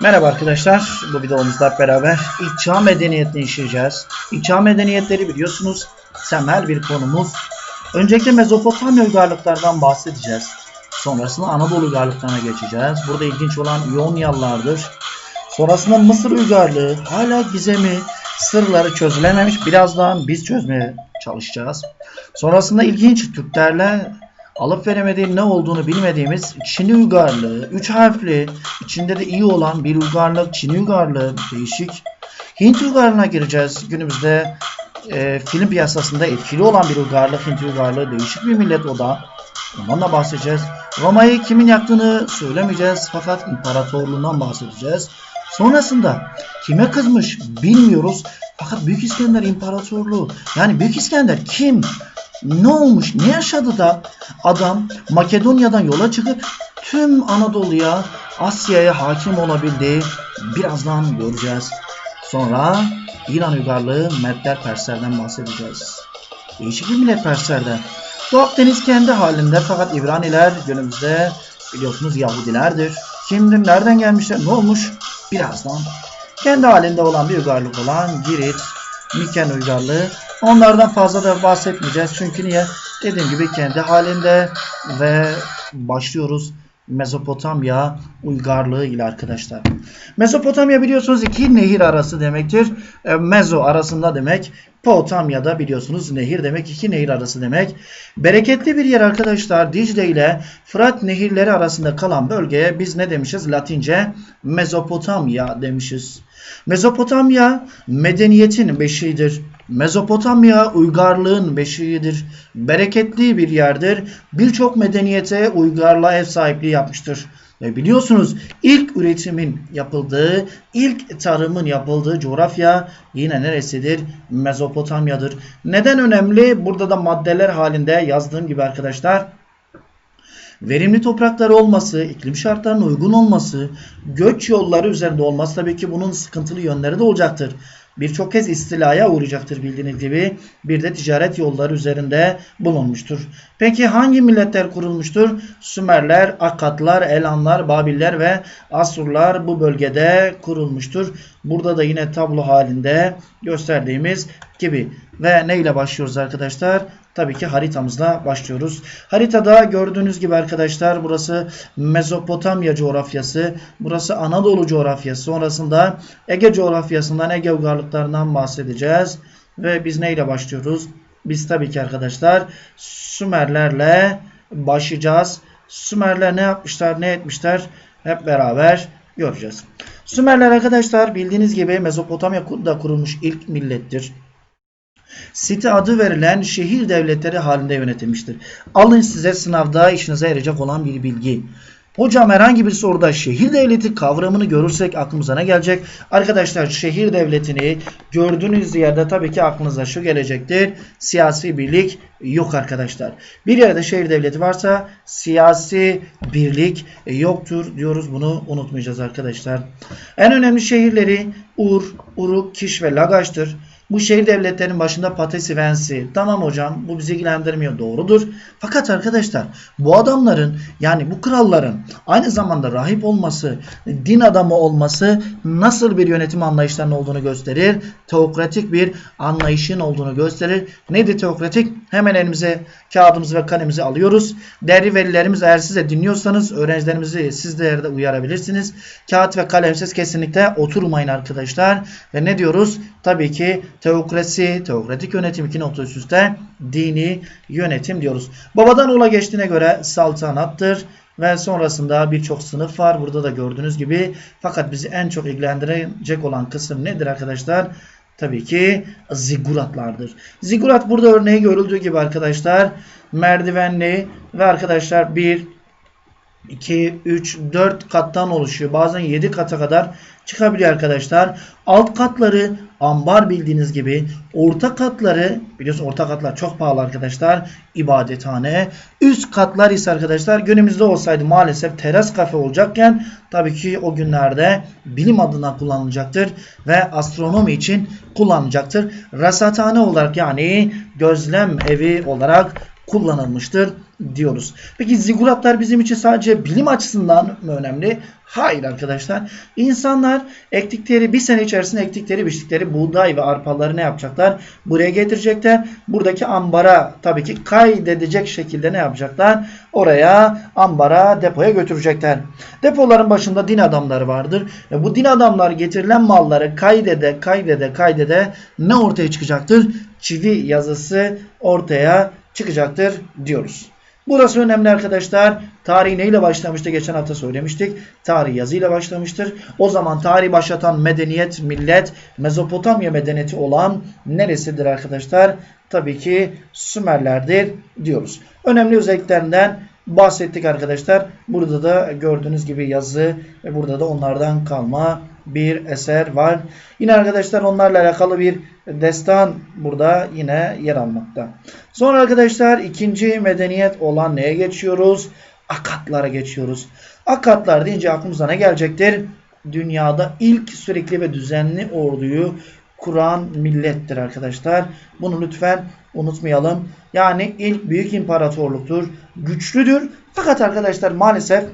Merhaba arkadaşlar. Bu videomuzda beraber çağ medeniyetini işleyeceğiz. Çağ medeniyetleri biliyorsunuz temel bir konumuz. Öncelikle Mezopotamya uygarlıklardan bahsedeceğiz. Sonrasında Anadolu uygarlıklarına geçeceğiz. Burada ilginç olan İyonyalılardır. Sonrasında Mısır uygarlığı hala gizemi, sırları çözülememiş. Birazdan biz çözmeye çalışacağız. Sonrasında ilginç Türklerle alıp veremediğim ne olduğunu bilmediğimiz Çin uygarlığı, üç harfli, içinde de iyi olan bir uygarlık, Çin uygarlığı, değişik. Hint uygarlığına gireceğiz. Günümüzde e, film piyasasında etkili olan bir uygarlık, Hint uygarlığı, değişik bir millet o da. Ondan da bahsedeceğiz. Roma'yı kimin yaktığını söylemeyeceğiz fakat imparatorluğundan bahsedeceğiz. Sonrasında kime kızmış bilmiyoruz. Fakat Büyük İskender İmparatorluğu yani Büyük İskender kim? Ne olmuş? Ne yaşadı da adam Makedonya'dan yola çıkıp tüm Anadolu'ya, Asya'ya hakim olabildi. Birazdan göreceğiz. Sonra İran uygarlığı Medler Perslerden bahsedeceğiz. Değişik bir millet Perslerden. Doğu Akdeniz kendi halinde fakat İbraniler günümüzde biliyorsunuz Yahudilerdir. Kimdir, nereden gelmişler, ne olmuş? Birazdan. Kendi halinde olan bir uygarlık olan Girit, Miken uygarlığı. Onlardan fazla da bahsetmeyeceğiz. Çünkü niye? Dediğim gibi kendi halinde ve başlıyoruz Mezopotamya uygarlığı ile arkadaşlar. Mezopotamya biliyorsunuz iki nehir arası demektir. E, Mezo arasında demek. Potamya'da biliyorsunuz nehir demek. iki nehir arası demek. Bereketli bir yer arkadaşlar. Dicle ile Fırat nehirleri arasında kalan bölgeye biz ne demişiz? Latince Mezopotamya demişiz. Mezopotamya medeniyetin beşiğidir. Mezopotamya uygarlığın beşiğidir. Bereketli bir yerdir. Birçok medeniyete uygarlığa ev sahipliği yapmıştır. Ve biliyorsunuz ilk üretimin yapıldığı, ilk tarımın yapıldığı coğrafya yine neresidir? Mezopotamya'dır. Neden önemli? Burada da maddeler halinde yazdığım gibi arkadaşlar verimli toprakları olması, iklim şartlarına uygun olması, göç yolları üzerinde olması tabii ki bunun sıkıntılı yönleri de olacaktır. Birçok kez istilaya uğrayacaktır bildiğiniz gibi. Bir de ticaret yolları üzerinde bulunmuştur. Peki hangi milletler kurulmuştur? Sümerler, Akatlar, Elanlar, Babiller ve Asurlar bu bölgede kurulmuştur. Burada da yine tablo halinde gösterdiğimiz gibi. Ve neyle başlıyoruz arkadaşlar? Tabii ki haritamızla başlıyoruz. Haritada gördüğünüz gibi arkadaşlar burası Mezopotamya coğrafyası. Burası Anadolu coğrafyası. Sonrasında Ege coğrafyasından Ege uygarlıklarından bahsedeceğiz. Ve biz neyle başlıyoruz? Biz tabii ki arkadaşlar Sümerlerle başlayacağız. Sümerler ne yapmışlar, ne etmişler hep beraber göreceğiz. Sümerler arkadaşlar bildiğiniz gibi Mezopotamya'da kurulmuş ilk millettir. Site adı verilen şehir devletleri halinde yönetilmiştir. Alın size sınavda işinize yarayacak olan bir bilgi. Hocam herhangi bir soruda şehir devleti kavramını görürsek aklımıza ne gelecek? Arkadaşlar şehir devletini gördüğünüz yerde tabii ki aklınıza şu gelecektir. Siyasi birlik yok arkadaşlar. Bir yerde şehir devleti varsa siyasi birlik yoktur diyoruz. Bunu unutmayacağız arkadaşlar. En önemli şehirleri Ur, Uruk, Kiş ve Lagaş'tır. Bu şehir devletlerinin başında Patesi Vensi. Tamam hocam bu bizi ilgilendirmiyor. Doğrudur. Fakat arkadaşlar bu adamların yani bu kralların aynı zamanda rahip olması, din adamı olması nasıl bir yönetim anlayışlarının olduğunu gösterir. Teokratik bir anlayışın olduğunu gösterir. Nedir teokratik? Hemen elimize kağıdımızı ve kalemimizi alıyoruz. Değerli velilerimiz eğer siz de dinliyorsanız öğrencilerimizi sizler de uyarabilirsiniz. Kağıt ve kalemsiz kesinlikle oturmayın arkadaşlar. Ve ne diyoruz? Tabii ki teokrasi, teokratik yönetim iki nokta üst üste dini yönetim diyoruz. Babadan oğula geçtiğine göre saltanattır ve sonrasında birçok sınıf var. Burada da gördüğünüz gibi fakat bizi en çok ilgilendirecek olan kısım nedir arkadaşlar? Tabii ki ziguratlardır. Zigurat burada örneği görüldüğü gibi arkadaşlar merdivenli ve arkadaşlar 1 2, 3, 4 kattan oluşuyor. Bazen 7 kata kadar çıkabiliyor arkadaşlar. Alt katları ambar bildiğiniz gibi. Orta katları biliyorsunuz orta katlar çok pahalı arkadaşlar. ibadethane. Üst katlar ise arkadaşlar günümüzde olsaydı maalesef teras kafe olacakken tabii ki o günlerde bilim adına kullanılacaktır ve astronomi için kullanılacaktır. Rasathane olarak yani gözlem evi olarak kullanılmıştır diyoruz. Peki ziguratlar bizim için sadece bilim açısından mı önemli? Hayır arkadaşlar. İnsanlar ektikleri bir sene içerisinde ektikleri biçtikleri buğday ve arpaları ne yapacaklar? Buraya getirecekler. Buradaki ambara tabii ki kaydedecek şekilde ne yapacaklar? Oraya ambara depoya götürecekler. Depoların başında din adamları vardır. Ve bu din adamlar getirilen malları kaydede kaydede kaydede ne ortaya çıkacaktır? Çivi yazısı ortaya çıkacaktır diyoruz. Burası önemli arkadaşlar. Tarih neyle başlamıştı? Geçen hafta söylemiştik. Tarih yazıyla başlamıştır. O zaman tarih başlatan medeniyet, millet, Mezopotamya medeniyeti olan neresidir arkadaşlar? Tabii ki Sümerlerdir diyoruz. Önemli özelliklerinden bahsettik arkadaşlar. Burada da gördüğünüz gibi yazı ve burada da onlardan kalma bir eser var. Yine arkadaşlar onlarla alakalı bir destan burada yine yer almakta. Sonra arkadaşlar ikinci medeniyet olan neye geçiyoruz? Akatlara geçiyoruz. Akatlar deyince aklımıza ne gelecektir? Dünyada ilk sürekli ve düzenli orduyu kuran millettir arkadaşlar. Bunu lütfen unutmayalım. Yani ilk büyük imparatorluktur. Güçlüdür. Fakat arkadaşlar maalesef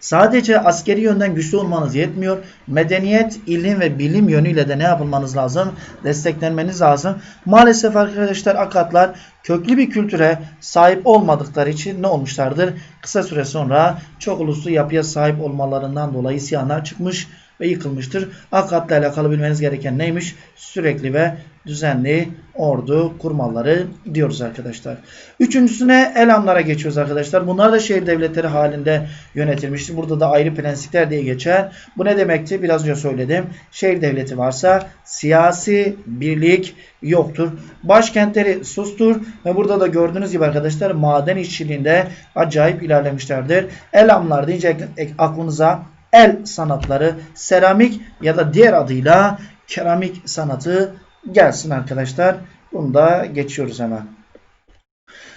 Sadece askeri yönden güçlü olmanız yetmiyor. Medeniyet, ilim ve bilim yönüyle de ne yapılmanız lazım? Desteklenmeniz lazım. Maalesef arkadaşlar Akatlar köklü bir kültüre sahip olmadıkları için ne olmuşlardır? Kısa süre sonra çok uluslu yapıya sahip olmalarından dolayı isyanlar çıkmış ve yıkılmıştır. Akatla alakalı bilmeniz gereken neymiş? Sürekli ve düzenli ordu kurmaları diyoruz arkadaşlar. Üçüncüsüne Elamlara geçiyoruz arkadaşlar. Bunlar da şehir devletleri halinde yönetilmiştir. Burada da ayrı prensipler diye geçer. Bu ne demekti? Biraz önce söyledim. Şehir devleti varsa siyasi birlik yoktur. Başkentleri sustur ve burada da gördüğünüz gibi arkadaşlar maden işçiliğinde acayip ilerlemişlerdir. Elamlar deyince aklınıza el sanatları, seramik ya da diğer adıyla keramik sanatı gelsin arkadaşlar. Bunu da geçiyoruz hemen.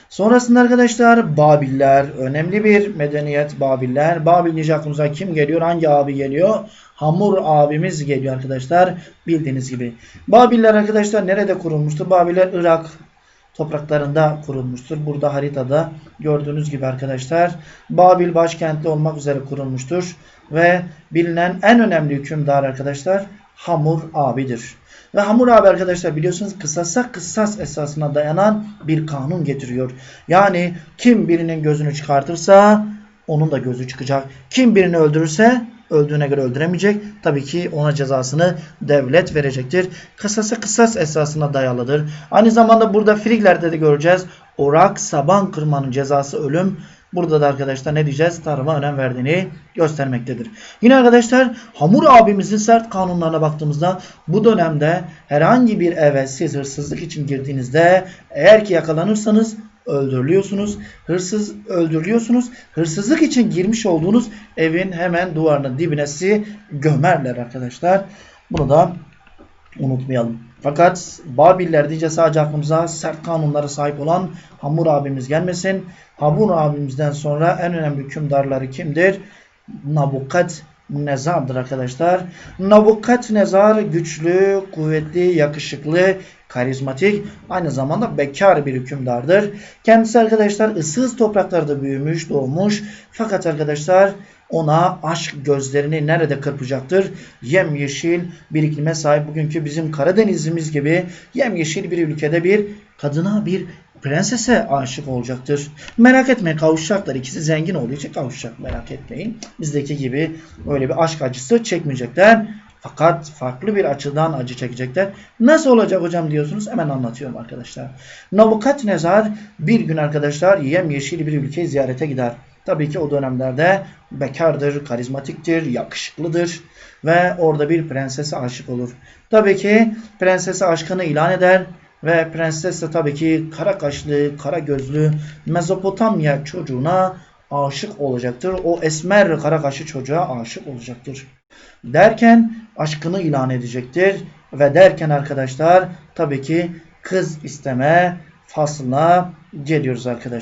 Sonrasında arkadaşlar Babiller. Önemli bir medeniyet Babiller. Babil deyince aklımıza kim geliyor? Hangi abi geliyor? Hamur abimiz geliyor arkadaşlar. Bildiğiniz gibi. Babiller arkadaşlar nerede kurulmuştur? Babiller Irak topraklarında kurulmuştur. Burada haritada gördüğünüz gibi arkadaşlar Babil başkentli olmak üzere kurulmuştur. Ve bilinen en önemli hükümdar arkadaşlar Hamur abidir. Ve Hamur abi arkadaşlar biliyorsunuz kısasa kısas esasına dayanan bir kanun getiriyor. Yani kim birinin gözünü çıkartırsa onun da gözü çıkacak. Kim birini öldürürse öldüğüne göre öldüremeyecek. Tabii ki ona cezasını devlet verecektir. Kısasa kısas esasına dayalıdır. Aynı zamanda burada Friglerde de göreceğiz. Orak saban kırmanın cezası ölüm. Burada da arkadaşlar ne diyeceğiz? Tarıma önem verdiğini göstermektedir. Yine arkadaşlar Hamur abimizin sert kanunlarına baktığımızda bu dönemde herhangi bir eve siz hırsızlık için girdiğinizde eğer ki yakalanırsanız öldürülüyorsunuz. Hırsız öldürülüyorsunuz. Hırsızlık için girmiş olduğunuz evin hemen duvarının dibine sizi gömerler arkadaşlar. Bunu da unutmayalım. Fakat Babiller deyince sadece aklımıza sert kanunlara sahip olan Hamur abimiz gelmesin. Hamur abimizden sonra en önemli hükümdarları kimdir? Nabukadnezar'dır arkadaşlar. Nabukadnezar güçlü, kuvvetli, yakışıklı, karizmatik, aynı zamanda bekar bir hükümdardır. Kendisi arkadaşlar ıssız topraklarda büyümüş, doğmuş. Fakat arkadaşlar ona aşk gözlerini nerede kırpacaktır? Yemyeşil bir iklime sahip bugünkü bizim Karadenizimiz gibi yemyeşil bir ülkede bir kadına bir prensese aşık olacaktır. Merak etmeyin kavuşacaklar. İkisi zengin için kavuşacak. Merak etmeyin. Bizdeki gibi öyle bir aşk acısı çekmeyecekler. Fakat farklı bir açıdan acı çekecekler. Nasıl olacak hocam diyorsunuz. Hemen anlatıyorum arkadaşlar. Nabukadnezar bir gün arkadaşlar yemyeşil bir ülkeyi ziyarete gider. Tabii ki o dönemlerde bekardır, karizmatiktir, yakışıklıdır ve orada bir prensese aşık olur. Tabii ki prensese aşkını ilan eder ve prenses de tabii ki kara kaşlı, kara gözlü Mezopotamya çocuğuna aşık olacaktır. O esmer kara kaşlı çocuğa aşık olacaktır. Derken aşkını ilan edecektir. Ve derken arkadaşlar tabii ki kız isteme faslına geliyoruz arkadaşlar.